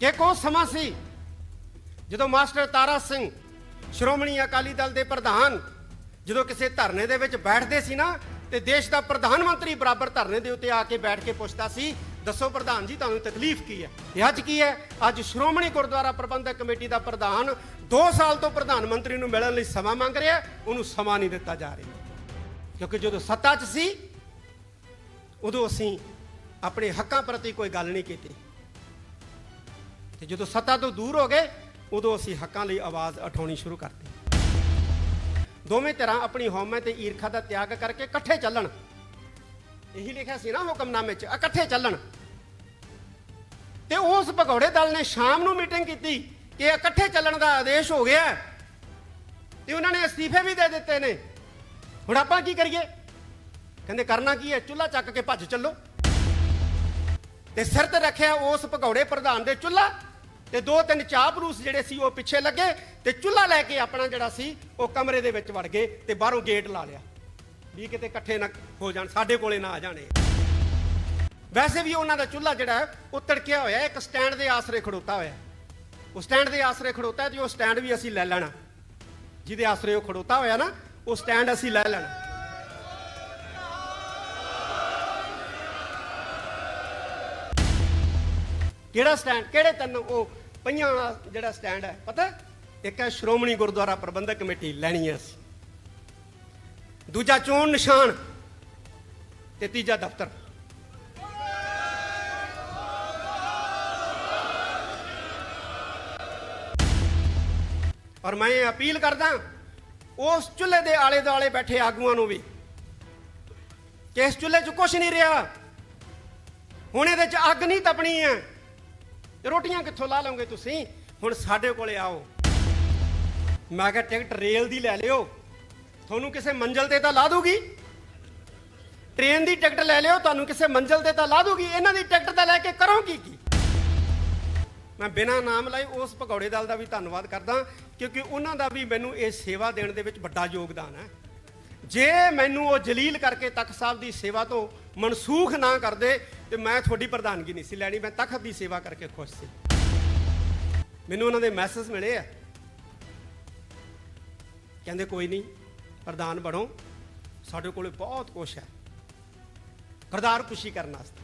ਕਿ ਕੋ ਸਮਾਂ ਸੀ, ਜਦੋਂ ਮਾਸਟਰ ਤਾਰਾ ਸਿੰਘ ਸ਼੍ਰੋਮਣੀ ਅਕਾਲੀ ਦਲ ਦੇ ਪ੍ਰਧਾਨ ਜਦੋਂ ਕਿਸੇ ਧਰਨੇ ਦੇ ਵਿੱਚ ਬੈਠਦੇ ਸੀ ਨਾ, ਤੇ ਦੇਸ਼ ਦਾ ਪ੍ਰਧਾਨ ਮੰਤਰੀ ਬਰਾਬਰ ਧਰਨੇ ਦੇ ਉੱਤੇ ਆ ਕੇ ਬੈਠ ਕੇ ਪੁੱਛਦਾ ਸੀ, ਦੱਸੋ ਪ੍ਰਧਾਨ ਜੀ, ਤੁਹਾਨੂੰ ਤਕਲੀਫ ਕੀ ਹੈ? ਤੇ ਅੱਜ ਕੀ ਹੈ? ਅੱਜ ਸ਼੍ਰੋਮਣੀ ਗੁਰਦੁਆਰਾ ਪ੍ਰਬੰਧਕ ਕਮੇਟੀ ਦਾ ਪ੍ਰਧਾਨ 2 ਸਾਲ ਤੋਂ ਪ੍ਰਧਾਨ ਮੰਤਰੀ ਨੂੰ ਮਿਲਣ ਲਈ ਸਮਾਂ ਮੰਗ ਰਿਹਾ, ਉਹਨੂੰ ਸਮਾਂ ਨਹੀਂ ਦਿੱਤਾ ਜਾ ਰਿਹਾ। ਕਿਉਂਕਿ ਜਦੋਂ ਸੱਤਾ 'ਚ ਸੀ, ਉਦੋਂ ਅਸੀਂ ਆਪਣੇ ਹੱਕਾਂ ਪ੍ਰਤੀ ਕੋਈ ਗੱਲ ਨਹੀਂ ਕੀਤੀ। ਤੇ ਜਦੋਂ ਸੱਤਾ ਤੋਂ ਦੂਰ ਹੋ ਗਏ, ਉਦੋਂ ਅਸੀਂ ਹੱਕਾਂ ਲਈ ਆਵਾਜ਼ ਉਠਾਉਣੀ ਸ਼ੁਰੂ ਕਰਤੀ। ਦੋਵੇਂ ਤਰ੍ਹਾਂ ਆਪਣੀ ਹਉਮੈ ਤੇ ਈਰਖਾ ਦਾ ਤਿਆਗ ਕਰਕੇ ਇਕੱਠੇ ਚੱਲਣ। ਇਹੀ ਲਿਖਿਆ ਸੀ ਨਾ ਹੁਕਮਨਾਮੇ 'ਚ, ਇਕੱਠੇ ਚੱਲਣ। ਤੇ ਉਸ ਭਗੌੜੇ ਦਲ ਨੇ ਸ਼ਾਮ ਨੂੰ ਮੀਟਿੰਗ ਕੀਤੀ ਕਿ ਇਕੱਠੇ ਚੱਲਣ ਦਾ ਆਦੇਸ਼ ਹੋ ਗਿਆ ਤੇ ਉਹਨਾਂ ਨੇ ਅਸਤੀਫੇ ਵੀ ਦੇ ਦਿੱਤੇ ਨੇ। ਹੁਣ ਆਪਾਂ ਕੀ ਕਰੀਏ? ਕਹਿੰਦੇ ਕਰਨਾ ਕੀ ਹੈ? ਚੁੱਲ੍ਹਾ ਚੱਕ ਕੇ ਭੱਜ ਚੱਲੋ। ਤੇ ਸਿਰ ਤੇ ਰੱਖਿਆ ਉਸ ਭਗੌੜੇ ਪ੍ਰਧਾਨ ਦੇ ਚੁੱਲ੍ਹਾ। ਤੇ ਦੋ ਤਿੰਨ ਚਾਪਰੂਸ ਜਿਹੜੇ ਸੀ ਉਹ ਪਿੱਛੇ ਲੱਗੇ ਤੇ ਚੁੱਲ੍ਹਾ ਲੈ ਕੇ ਆਪਣਾ ਜਿਹੜਾ ਸੀ ਉਹ ਕਮਰੇ ਦੇ ਵਿੱਚ ਵੜ ਗਏ ਤੇ ਬਾਹਰੋਂ ਗੇਟ ਲਾ ਲਿਆ। ਵੀ ਕਿਤੇ ਇਕੱਠੇ ਨਾ ਹੋ ਜਾਣ, ਸਾਡੇ ਕੋਲੇ ਨਾ ਆ ਜਾਣੇ ਵੈਸੇ ਵੀ ਉਹਨਾਂ ਦਾ ਚੁੱਲ੍ਹਾ ਜਿਹੜਾ ਉਹ ਤੜਕਿਆ ਹੋਇਆ ਇੱਕ ਸਟੈਂਡ ਦੇ ਆਸਰੇ ਖੜੋਤਾ ਹੋਇਆ ਉਹ ਸਟੈਂਡ ਦੇ ਆਸਰੇ ਖੜੋਤਾ ਹੈ ਤੇ ਉਹ ਸਟੈਂਡ ਵੀ ਅਸੀਂ ਲੈ ਲੈਣਾ। ਜਿਹਦੇ ਆਸਰੇ ਉਹ ਖੜੋਤਾ ਹੋਇਆ ਨਾ, ਉਹ ਸਟੈਂਡ ਅਸੀਂ ਲੈ ਲੈਣਾ। ਕਿਹੜਾ ਸਟੈਂਡ ਕਿਹੜੇ ਤਿੰਨ ਉਹ ਪਈਆਂ ਵਾਲਾ ਜਿਹੜਾ ਸਟੈਂਡ ਹੈ, ਪਤਾ? ਇੱਕ ਹੈ ਸ਼੍ਰੋਮਣੀ ਗੁਰਦੁਆਰਾ ਪ੍ਰਬੰਧਕ ਕਮੇਟੀ, ਲੈਣੀ ਹੈ ਅਸੀਂ। ਦੂਜਾ ਚੋਣ ਨਿਸ਼ਾਨ ਤੇ ਤੀਜਾ ਦਫ਼ਤਰ। ਔਰ ਮੈਂ ਇਹ ਅਪੀਲ ਕਰਦਾ, ਉਸ ਚੁੱਲ੍ਹੇ ਦੇ ਆਲੇ ਦੁਆਲੇ ਬੈਠੇ ਆਗੂਆਂ ਨੂੰ ਵੀ, ਕਿ ਇਸ ਚੁੱਲ੍ਹੇ 'ਚ ਕੁਝ ਨਹੀਂ ਰਿਹਾ। ਹੁਣ ਇਹਦੇ 'ਚ ਅੱਗ ਨਹੀਂ ਤਪਣੀ ਹੈ। ਰੋਟੀਆਂ ਕਿੱਥੋਂ ਲਾ ਲਓਗੇ ਤੁਸੀਂ? ਹੁਣ ਸਾਡੇ ਕੋਲੇ ਆਓ। ਮੈਂ ਕਿਹਾ, ਟਿਕਟ ਰੇਲ ਦੀ ਲੈ ਲਿਓ। ਤੁਹਾਨੂੰ ਕਿਸੇ ਮੰਜ਼ਲ ਤੇ ਤਾਂ ਲਾ ਦੂਗੀ? ਟ੍ਰੇਨ ਦੀ ਟਿਕਟ ਲੈ ਲਿਓ, ਤੁਹਾਨੂੰ ਕਿਸੇ ਮੰਜ਼ਲ ਤੇ ਤਾਂ ਲਾ ਦੂਗੀ। ਇਹਨਾਂ ਦੀ ਟਿਕਟ ਤਾਂ ਲੈ ਕੇ ਕਰੋ ਕੀ ਕੀ? ਮੈਂ ਬਿਨਾਂ ਨਾਮ ਲਈ ਉਸ ਭਗੌੜੇ ਦਲ ਦਾ ਵੀ ਧੰਨਵਾਦ ਕਰਦਾ, ਕਿਉਂਕਿ ਉਹਨਾਂ ਦਾ ਵੀ ਮੈਨੂੰ ਇਹ ਸੇਵਾ ਦੇਣ ਦੇ ਵਿੱਚ ਵੱਡਾ ਯੋਗਦਾਨ ਹੈ। ਜੇ ਮੈਨੂੰ ਉਹ ਜਲੀਲ ਕਰਕੇ ਤਖਤ ਸਾਹਿਬ ਦੀ ਸੇਵਾ ਤੋਂ ਮਨਸੂਖ ਨਾ ਕਰਦੇ ਤੇ ਮੈਂ ਤੁਹਾਡੀ ਪ੍ਰਧਾਨਗੀ ਨਹੀਂ ਸੀ ਲੈਣੀ, ਮੈਂ ਤਖਤ ਦੀ ਸੇਵਾ ਕਰਕੇ ਖੁਸ਼ ਸੀ। ਮੈਨੂੰ ਉਹਨਾਂ ਦੇ ਮੈਸੇਜ ਮਿਲੇ ਆ। ਕਹਿੰਦੇ ਕੋਈ ਨਹੀਂ, ਪ੍ਰਧਾਨ ਬਣੋ, ਸਾਡੇ ਕੋਲੇ ਬਹੁਤ ਕੁਛ ਹੈ। ਕਰਦਾਰ ਖੁਸ਼ੀ ਕਰਨ ਵਾਸਤੇ।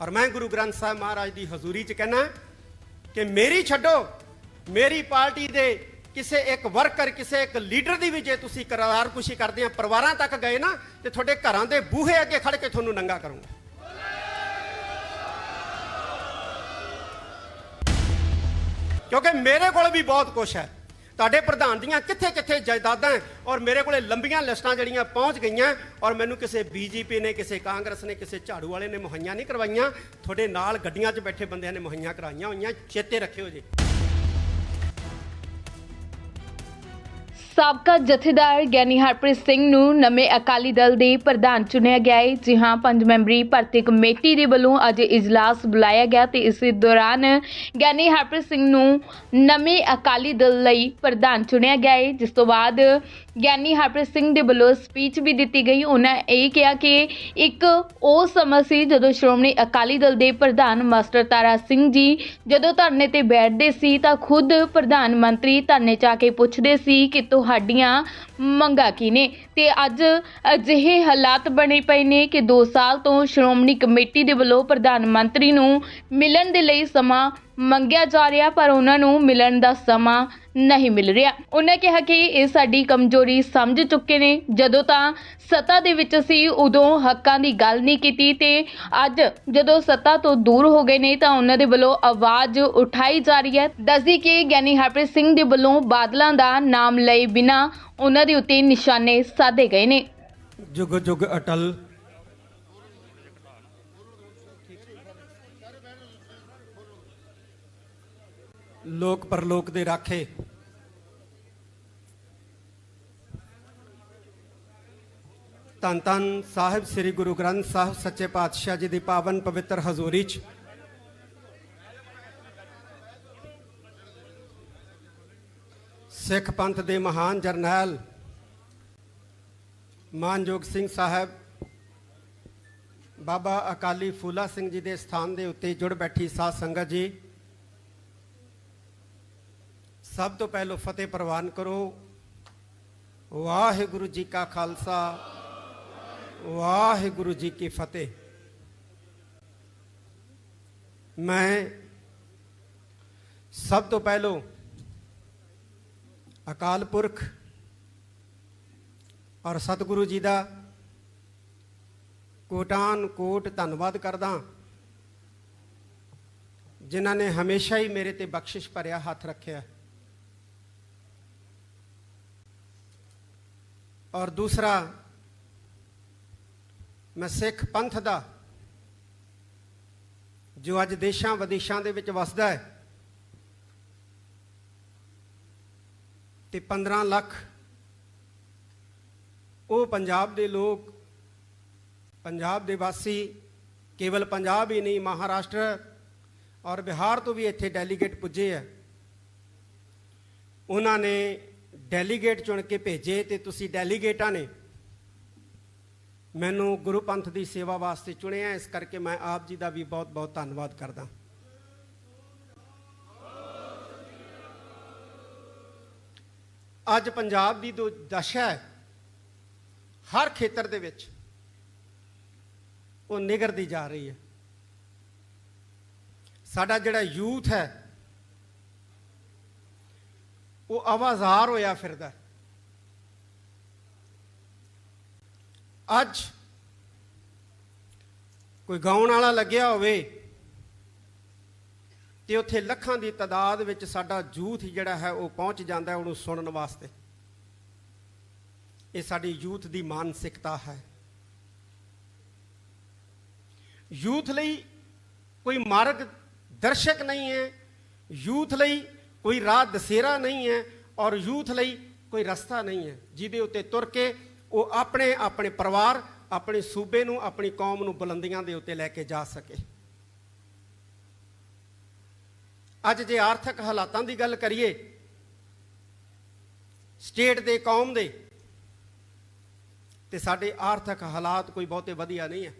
ਔਰ ਮੈਂ ਗੁਰੂ ਗ੍ਰੰਥ ਸਾਹਿਬ ਮਹਾਰਾਜ ਦੀ ਹਜ਼ੂਰੀ 'ਚ ਕਹਿਣਾ ਕਿ ਮੇਰੀ ਛੱਡੋ, ਮੇਰੀ ਪਾਰਟੀ ਦੇ ਕਿਸੇ ਇੱਕ ਵਰਕਰ ਕਿਸੇ ਇੱਕ ਲੀਡਰ ਦੀ ਵੀ ਜੇ ਤੁਸੀਂ ਕਰਾਰਕੁਸ਼ੀ ਕਰਦੇ ਆ, ਪਰਿਵਾਰਾਂ ਤੱਕ ਗਏ ਨਾ, ਤੇ ਤੁਹਾਡੇ ਘਰਾਂ ਦੇ ਬੂਹੇ ਅੱਗੇ ਖੜ ਕੇ ਤੁਹਾਨੂੰ ਨੰਗਾ ਕਰੂੰਗਾ। ਕਿਉਂਕਿ ਮੇਰੇ ਕੋਲ ਵੀ ਬਹੁਤ ਕੁਝ ਹੈ। ਤੁਹਾਡੇ ਪ੍ਰਧਾਨ ਦੀਆਂ ਕਿੱਥੇ ਕਿੱਥੇ ਜਾਇਦਾਦਾਂ ਔਰ ਮੇਰੇ ਕੋਲੇ ਲੰਬੀਆਂ ਲਿਸਟਾਂ ਜਿਹੜੀਆਂ ਪਹੁੰਚ ਗਈਆਂ ਔਰ ਮੈਨੂੰ ਕਿਸੇ ਬੀਜੇਪੀ ਨੇ, ਕਿਸੇ ਕਾਂਗਰਸ ਨੇ, ਕਿਸੇ ਝਾੜੂ ਵਾਲੇ ਨੇ ਮੁਹੱਈਆ ਨਹੀਂ ਕਰਵਾਈਆਂ। ਤੁਹਾਡੇ ਨਾਲ ਗੱਡੀਆਂ 'ਚ ਬੈਠੇ ਬੰਦਿਆਂ ਨੇ ਮੁਹੱਈਆ ਕਰਾਈਆਂ ਹੋਈਆਂ। ਚੇਤੇ ਰੱਖਿਓ ਜੀ। ਸਾਬਕਾ ਜਥੇਦਾਰ ਗਿਆਨੀ ਹਰਪ੍ਰੀਤ ਸਿੰਘ ਨੂੰ ਨਵੇਂ ਅਕਾਲੀ ਦਲ ਦੇ ਪ੍ਰਧਾਨ ਚੁਣਿਆ ਗਿਆ ਹੈ ਜੀ ਹਾਂ, ਪੰਜ ਮੈਂਬਰੀ ਭਰਤੀ ਕਮੇਟੀ ਦੇ ਵੱਲੋਂ ਅੱਜ ਇਜਲਾਸ ਬੁਲਾਇਆ ਗਿਆ ਤੇ ਇਸ ਦੌਰਾਨ ਗਿਆਨੀ ਹਰਪ੍ਰੀਤ ਸਿੰਘ ਨੂੰ ਨਵੇਂ ਅਕਾਲੀ ਦਲ ਲਈ ਪ੍ਰਧਾਨ ਚੁਣਿਆ ਗਿਆ ਹੈ ਜਿਸ ਤੋਂ ਬਾਅਦ ਗਿਆਨੀ ਹਰਪ੍ਰੀਤ ਸਿੰਘ ਦੇ ਵੱਲੋਂ ਸਪੀਚ ਵੀ ਦਿੱਤੀ ਗਈ। ਉਹਨਾਂ ਇਹ ਕਿਹਾ ਕਿ ਇੱਕ ਉਹ ਸਮਾਂ ਸੀ ਜਦੋਂ ਸ਼੍ਰੋਮਣੀ ਅਕਾਲੀ ਦਲ ਦੇ ਪ੍ਰਧਾਨ ਮਾਸਟਰ ਤਾਰਾ ਸਿੰਘ ਜੀ ਜਦੋਂ ਧਰਨੇ ਤੇ ਬੈਠਦੇ ਸੀ ਤਾਂ ਖੁਦ ਪ੍ਰਧਾਨ ਮੰਤਰੀ ਧਰਨੇ 'ਚ ਆ ਕੇ ਪੁੱਛਦੇ ਸੀ ਕਿ ਤੁਹਾਡੀਆਂ ਮੰਗਾਂ ਕੀ ਨੇ? ਤੇ ਅੱਜ ਅਜਿਹੇ ਹਾਲਾਤ ਬਣੇ ਪਏ ਨੇ ਕਿ 2 ਸਾਲ ਤੋਂ ਸ਼੍ਰੋਮਣੀ ਕਮੇਟੀ ਦੇ ਵੱਲੋਂ ਪ੍ਰਧਾਨ ਮੰਤਰੀ ਨੂੰ ਮਿਲਣ ਦੇ ਲਈ ਸਮਾਂ ਮੰਗਿਆ ਜਾ ਰਿਹਾ, ਪਰ ਉਹਨਾਂ ਨੂੰ ਮਿਲਣ ਦਾ ਸਮਾਂ ਨਹੀਂ ਮਿਲ ਰਿਹਾ। ਉਹਨਾਂ ਕਿਹਾ ਕਿ ਇਹ ਸਾਡੀ ਕਮਜ਼ੋਰੀ ਸਮਝ ਚੁੱਕੇ ਨੇ। ਜਦੋਂ ਤਾਂ ਸੱਤਾ ਦੇ ਵਿੱਚ ਸੀ, ਉਦੋਂ ਹੱਕਾਂ ਦੀ ਗੱਲ ਨਹੀਂ ਕੀਤੀ ਤੇ ਅੱਜ ਜਦੋਂ ਸੱਤਾ ਤੋਂ ਦੂਰ ਹੋ ਗਏ ਨੇ, ਤਾਂ ਉਹਨਾਂ ਦੇ ਵੱਲੋਂ ਆਵਾਜ਼ ਉਠਾਈ ਜਾ ਰਹੀ ਹੈ। ਦੱਸਦੀ ਕਿ ਗਿਆਨੀ ਹਰਪ੍ਰੀਤ ਸਿੰਘ ਦੇ ਵੱਲੋਂ ਬਾਦਲਾਂ ਦਾ ਨਾਮ ਲਏ ਬਿਨਾ ਉਹਨਾਂ ਦੇ ਉੱਤੇ ਨਿਸ਼ਾਨੇ ਸਾਧੇ ਗਏ ਨੇ। ਜੁਗ ਜੁਗ ਅਟਲ। ਲੋਕ ਪਰਲੋਕ ਦੇ ਰਾਖੇ। ਧੰਨ ਧੰਨ ਸਾਹਿਬ ਸ੍ਰੀ ਗੁਰੂ ਗ੍ਰੰਥ ਸਾਹਿਬ ਸੱਚੇ ਪਾਤਸ਼ਾਹ ਜੀ ਦੀ ਪਾਵਨ ਪਵਿੱਤਰ ਹਜ਼ੂਰੀ 'ਚ ਸਿੱਖ ਪੰਥ ਦੇ ਮਹਾਨ ਜਰਨੈਲ ਮਾਨਯੋਗ ਸਿੰਘ ਸਾਹਿਬ, ਬਾਬਾ ਅਕਾਲੀ ਫੂਲਾ ਸਿੰਘ ਜੀ ਦੇ ਸਥਾਨ ਦੇ ਉੱਤੇ ਜੁੜ ਬੈਠੀ ਸਾਧ ਸੰਗਤ ਜੀ। ਸਭ ਤੋਂ ਪਹਿਲਾਂ ਫਤਿਹ ਪ੍ਰਵਾਨ ਕਰੋ। ਵਾਹਿਗੁਰੂ ਜੀ ਕਾ ਖਾਲਸਾ, ਵਾਹਿਗੁਰੂ ਜੀ ਕੀ ਫਤਿਹ। ਮੈਂ ਸਭ ਤੋਂ ਪਹਿਲਾਂ ਅਕਾਲ ਪੁਰਖ ਔਰ ਸਤਿਗੁਰੂ ਜੀ ਦਾ ਕੋਟਾਨ ਕੋਟ ਧੰਨਵਾਦ ਕਰਦਾ ਜਿਨ੍ਹਾਂ ਨੇ ਹਮੇਸ਼ਾ ਹੀ ਮੇਰੇ ਤੇ ਬਖਸ਼ਿਸ਼ ਭਰਿਆ ਹੱਥ ਰੱਖਿਆ। ਔਰ ਦੂਸਰਾ, ਮੈਂ ਸਿੱਖ ਪੰਥ ਦਾ, ਜੋ ਅੱਜ ਦੇਸ਼ਾਂ ਵਿਦੇਸ਼ਾਂ ਦੇ ਵਿੱਚ ਵਸਦਾ ਹੈ ਤੇ 15 ਲੱਖ। ਉਹ ਪੰਜਾਬ ਦੇ ਲੋਕ, ਪੰਜਾਬ ਦੇ ਵਾਸੀ, ਕੇਵਲ ਪੰਜਾਬ ਹੀ ਨਹੀਂ, ਮਹਾਰਾਸ਼ਟਰ ਔਰ ਬਿਹਾਰ ਤੋਂ ਵੀ ਇੱਥੇ ਡੈਲੀਗੇਟ ਪੁੱਜੇ ਆ। ਉਹਨਾਂ ਨੇ ਡੈਲੀਗੇਟ ਚੁਣ ਕੇ ਭੇਜੇ ਤੇ ਤੁਸੀਂ ਡੈਲੀਗੇਟਾਂ ਨੇ। ਮੈਨੂੰ ਗੁਰੂ ਪੰਥ ਦੀ ਸੇਵਾ ਵਾਸਤੇ ਚੁਣਿਆ, ਇਸ ਕਰਕੇ ਮੈਂ ਆਪ ਜੀ ਦਾ ਵੀ ਬਹੁਤ ਬਹੁਤ ਧੰਨਵਾਦ ਕਰਦਾ। ਅੱਜ ਪੰਜਾਬ ਦੀ ਜੋ ਦਸ਼ਾ ਹੈ, ਹਰ ਖੇਤਰ ਦੇ ਵਿੱਚ ਉਹ ਨਿਗਰਦੀ ਜਾ ਰਹੀ ਹੈ। ਸਾਡਾ ਜਿਹੜਾ ਯੂਥ ਹੈ, ਉਹ ਆਵਾਜ਼ਾਰ ਹੋਇਆ ਫਿਰਦਾ ਅੱਜ ਕੋਈ ਗਾਉਣ ਵਾਲਾ ਲੱਗਿਆ ਹੋਵੇ ਤੇ ਉੱਥੇ ਲੱਖਾਂ ਦੀ ਤਾਦਾਦ ਵਿੱਚ ਸਾਡਾ ਯੂਥ ਜਿਹੜਾ ਹੈ ਉਹ ਪਹੁੰਚ ਜਾਂਦਾ ਹੈ ਉਹਨੂੰ ਸੁਣਨ ਵਾਸਤੇ। ਇਹ ਸਾਡੀ ਯੂਥ ਦੀ ਮਾਨਸਿਕਤਾ ਹੈ। ਯੂਥ ਲਈ ਕੋਈ ਮਾਰਗ ਦਰਸ਼ਕ ਨਹੀਂ ਹੈ, ਯੂਥ ਲਈ ਕੋਈ ਰਾਹ ਦਸੇਰਾ ਨਹੀਂ ਹੈ ਔਰ ਯੂਥ ਲਈ ਕੋਈ ਰਸਤਾ ਨਹੀਂ ਹੈ। ਜਿਹਦੇ ਉੱਤੇ ਤੁਰ ਕੇ ਉਹ ਆਪਣੇ ਆਪਣੇ ਪਰਿਵਾਰ, ਆਪਣੇ ਸੂਬੇ ਨੂੰ, ਆਪਣੀ ਕੌਮ ਨੂੰ ਬੁਲੰਦੀਆਂ ਦੇ ਉੱਤੇ ਲੈ ਕੇ ਜਾ ਸਕੇ। ਅੱਜ ਜੇ ਆਰਥਿਕ ਹਾਲਾਤਾਂ ਦੀ ਗੱਲ ਕਰੀਏ ਸਟੇਟ ਦੇ, ਕੌਮ ਦੇ, ਤੇ ਸਾਡੇ ਆਰਥਿਕ ਹਾਲਾਤ ਕੋਈ ਬਹੁਤੇ ਵਧੀਆ ਨਹੀਂ ਹੈ।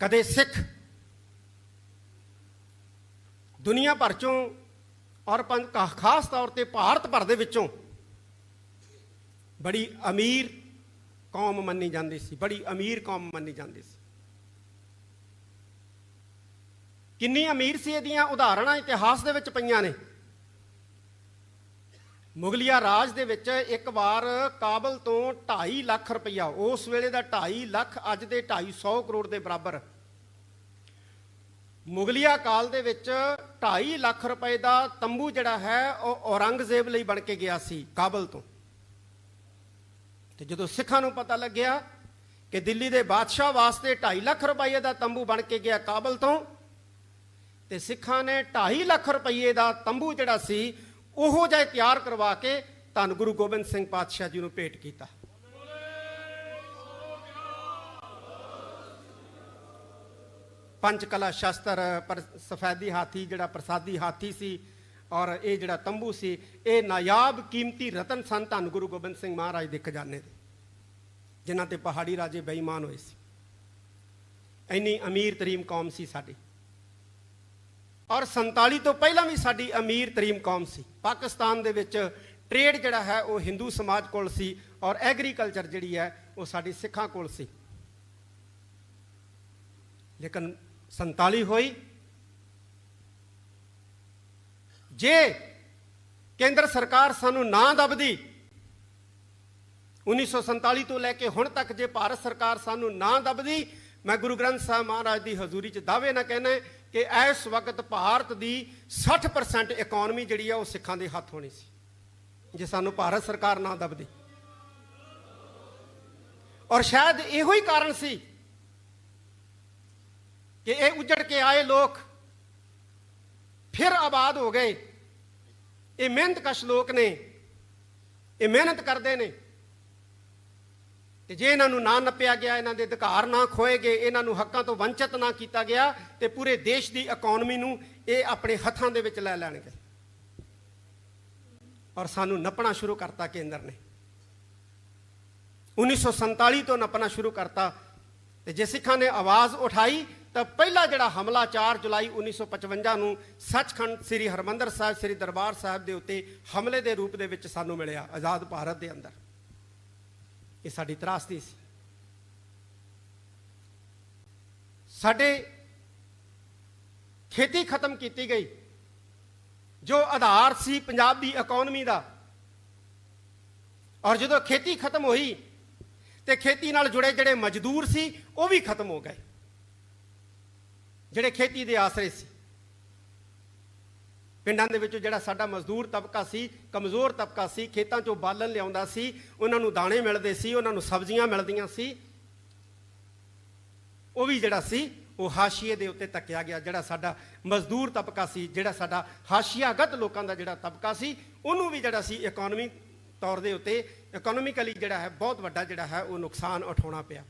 ਕਦੇ ਸਿੱਖ ਦੁਨੀਆ ਭਰ ਚੋਂ ਔਰ ਪੰਜ ਖਾਸ ਤੌਰ ਤੇ ਭਾਰਤ ਭਰ ਦੇ ਵਿੱਚੋਂ ਬੜੀ ਅਮੀਰ ਕੌਮ ਮੰਨੀ ਜਾਂਦੀ ਸੀ, ਬੜੀ ਅਮੀਰ ਕੌਮ ਮੰਨੀ ਜਾਂਦੀ ਸੀ। ਕਿੰਨੀ ਅਮੀਰ ਸੀ ਇਹਦੀਆਂ? ਉਦਾਹਰਣਾਂ ਇਤਿਹਾਸ ਦੇ ਵਿੱਚ ਪਈਆਂ ਨੇ। ਮੁਗਲਿਆ ਰਾਜ ਦੇ ਵਿੱਚ ਇੱਕ ਵਾਰ ਕਾਬਲ ਤੋਂ 2.5 ਲੱਖ ਰੁਪਈਆ, ਉਸ ਵੇਲੇ ਦਾ 2.5 ਲੱਖ, ਅੱਜ ਦੇ 250 ਕਰੋੜ ਦੇ ਬਰਾਬਰ। ਮੁਗਲਿਆ ਕਾਲ ਦੇ ਵਿੱਚ 2.5 ਲੱਖ ਰੁਪਏ ਦਾ ਤੰਬੂ ਜਿਹੜਾ ਹੈ, ਉਹ ਔਰੰਗਜ਼ੇਬ ਲਈ ਬਣ ਕੇ ਗਿਆ ਸੀ, ਕਾਬਲ ਤੋਂ। ਤੇ ਜਦੋਂ ਸਿੱਖਾਂ ਨੂੰ ਪਤਾ ਲੱਗਿਆ ਕਿ ਦਿੱਲੀ ਦੇ ਬਾਦਸ਼ਾਹ ਵਾਸਤੇ 2.5 ਲੱਖ ਰੁਪਏ ਦਾ ਤੰਬੂ ਬਣ ਕੇ ਗਿਆ ਕਾਬਲ ਤੋਂ ਤੇ ਸਿੱਖਾਂ ਨੇ 2.5 ਲੱਖ ਰੁਪਏ ਦਾ ਤੰਬੂ ਜਿਹੜਾ ਸੀ, ਉਹੋ ਜਿਹਾ ਤਿਆਰ ਕਰਵਾ ਕੇ ਧੰਨ ਗੁਰੂ ਗੋਬਿੰਦ ਸਿੰਘ ਪਾਤਸ਼ਾਹ ਜੀ ਨੂੰ ਭੇਟ ਕੀਤਾ। ਪੰਜ ਕਲਾ ਸ਼ਸਤਰ, ਪਰ ਸਫੈਦੀ ਹਾਥੀ, ਜਿਹੜਾ ਪ੍ਰਸਾਦੀ ਹਾਥੀ ਸੀ ਔਰ ਇਹ ਜਿਹੜਾ ਤੰਬੂ ਸੀ, ਇਹ ਨਾਯਾਬ ਕੀਮਤੀ ਰਤਨ ਸਨ ਧੰਨ ਗੁਰੂ ਗੋਬਿੰਦ ਸਿੰਘ ਮਹਾਰਾਜ ਦੇ ਖਜ਼ਾਨੇ ਦੇ, ਜਿਨ੍ਹਾਂ ਤੇ ਪਹਾੜੀ ਰਾਜੇ ਬੇਈਮਾਨ ਹੋਏ ਸੀ। ਇੰਨੀ ਅਮੀਰ ਤਰੀਮ ਕੌਮ ਸੀ ਸਾਡੀ। ਔਰ 47 ਤੋਂ ਪਹਿਲਾਂ ਵੀ ਸਾਡੀ ਅਮੀਰ ਤਰੀਮ ਕੌਮ ਸੀ। ਪਾਕਿਸਤਾਨ ਦੇ ਵਿੱਚ ਟ੍ਰੇਡ ਜਿਹੜਾ ਹੈ, ਉਹ ਹਿੰਦੂ ਸਮਾਜ ਕੋਲ ਸੀ ਔਰ ਐਗਰੀਕਲਚਰ ਜਿਹੜੀ ਹੈ, ਉਹ ਸਾਡੀ ਸਿੱਖਾਂ ਕੋਲ ਸੀ। ਲੇਕਿਨ 47 ਹੋਈ। ਜੇ ਕੇਂਦਰ ਸਰਕਾਰ ਸਾਨੂੰ ਨਾ ਦਬਦੀ 1947 ਤੋਂ ਲੈ ਕੇ ਹੁਣ ਤੱਕ ਜੇ ਭਾਰਤ ਸਰਕਾਰ ਸਾਨੂੰ ਨਾ ਦਬਦੀ, ਮੈਂ ਗੁਰੂ ਗ੍ਰੰਥ ਸਾਹਿਬ ਮਹਾਰਾਜ ਦੀ ਹਜ਼ੂਰੀ 'ਚ ਦਾਅਵੇ ਨਾ ਕਹਿਣਾ ਕਿ ਇਸ ਵਕਤ ਭਾਰਤ ਦੀ 60% ਇਕਨੋਮੀ ਜਿਹੜੀ ਆ ਉਹ ਸਿੱਖਾਂ ਦੇ ਹੱਥ ਹੋਣੀ ਸੀ। ਜੇ ਸਾਨੂੰ ਭਾਰਤ ਸਰਕਾਰ ਨਾ ਦਬਦੀ। ਔਰ ਸ਼ਾਇਦ ਇਹੋ ਹੀ ਕਾਰਨ ਸੀ ਕਿ ਇਹ ਉਜੜ ਕੇ ਆਏ ਲੋਕ ਫਿਰ ਆਬਾਦ ਹੋ ਗਏ। ਇਹ ਮਿਹਨਤਕਸ਼ ਲੋਕ ਨੇ, ਇਹ ਮਿਹਨਤ ਕਰਦੇ ਨੇ। ਤੇ ਜੇ ਇਹਨਾਂ ਨੂੰ ਨਾ ਨੱਪਿਆ ਗਿਆ, ਇਹਨਾਂ ਦੇ ਅਧਿਕਾਰ ਨਾ ਖੋਏ ਗਏ, ਇਹਨਾਂ ਨੂੰ ਹੱਕਾਂ ਤੋਂ ਵੰਚਿਤ ਨਾ ਕੀਤਾ ਗਿਆ, ਤੇ ਪੂਰੇ ਦੇਸ਼ ਦੀ ਇਕਨੋਮੀ ਨੂੰ ਇਹ ਆਪਣੇ ਹੱਥਾਂ ਦੇ ਵਿੱਚ ਲੈ ਲੈਣਗੇ। ਔਰ ਸਾਨੂੰ ਨੱਪਣਾ ਸ਼ੁਰੂ ਕਰਤਾ ਕੇਂਦਰ ਨੇ। 1947 ਤੋਂ ਨੱਪਣਾ ਸ਼ੁਰੂ ਕਰਤਾ। ਤੇ ਜੇ ਸਿੱਖਾਂ ਨੇ ਆਵਾਜ਼ ਉਠਾਈ, ਤਾਂ ਪਹਿਲਾ ਜਿਹੜਾ ਹਮਲਾ 4 ਜੁਲਾਈ 1955 ਨੂੰ ਸੱਚਖੰਡ ਸ੍ਰੀ ਹਰਮੰਦਰ ਸਾਹਿਬ, ਸ੍ਰੀ ਦਰਬਾਰ ਸਾਹਿਬ ਦੇ ਉੱਤੇ ਹਮਲੇ ਦੇ ਰੂਪ ਦੇ ਵਿੱਚ ਸਾਨੂੰ ਮਿਲਿਆ, ਆਜ਼ਾਦ ਭਾਰਤ ਦੇ ਅੰਦਰ। ਇਹ ਸਾਡੀ ਤਰਾਸਦੀ ਸੀ। ਸਾਡੇ ਖੇਤੀ ਖਤਮ ਕੀਤੀ ਗਈ। ਜੋ ਆਧਾਰ ਸੀ ਪੰਜਾਬ ਦੀ ਇਕਨੋਮੀ ਦਾ। ਔਰ ਜਦੋਂ ਖੇਤੀ ਖਤਮ ਹੋਈ, ਤੇ ਖੇਤੀ ਨਾਲ ਜੁੜੇ ਜਿਹੜੇ ਮਜ਼ਦੂਰ ਸੀ, ਉਹ ਵੀ ਖਤਮ ਹੋ ਗਏ। ਜਿਹੜੇ ਖੇਤੀ ਦੇ ਆਸਰੇ ਸੀ। ਪਿੰਡਾਂ ਦੇ ਵਿੱਚੋਂ ਜਿਹੜਾ ਸਾਡਾ ਮਜ਼ਦੂਰ ਤਬਕਾ ਸੀ, ਕਮਜ਼ੋਰ ਤਬਕਾ ਸੀ, ਖੇਤਾਂ 'ਚੋਂ ਬਾਲਣ ਲਿਆਉਂਦਾ ਸੀ, ਉਹਨਾਂ ਨੂੰ ਦਾਣੇ ਮਿਲਦੇ ਸੀ, ਉਹਨਾਂ ਨੂੰ ਸਬਜ਼ੀਆਂ ਮਿਲਦੀਆਂ ਸੀ। ਉਹ ਵੀ ਜਿਹੜਾ ਸੀ, ਉਹ ਹਾਸ਼ੀਏ ਦੇ ਉੱਤੇ ਤੱਕਿਆ ਗਿਆ, ਜਿਹੜਾ ਸਾਡਾ ਮਜ਼ਦੂਰ ਤਬਕਾ ਸੀ, ਜਿਹੜਾ ਸਾਡਾ ਹਾਸ਼ੀਆਗਤ ਲੋਕਾਂ ਦਾ ਜਿਹੜਾ ਤਬਕਾ ਸੀ, ਉਹਨੂੰ ਵੀ ਜਿਹੜਾ ਸੀ ਇਕਨੋਮੀ ਤੌਰ ਦੇ ਉੱਤੇ ਇਕਨੋਮਿਕਲੀ ਜਿਹੜਾ ਹੈ, ਬਹੁਤ ਵੱਡਾ ਜਿਹੜਾ ਹੈ, ਉਹ ਨੁਕਸਾਨ ਉਠਾਉਣਾ ਪਿਆ।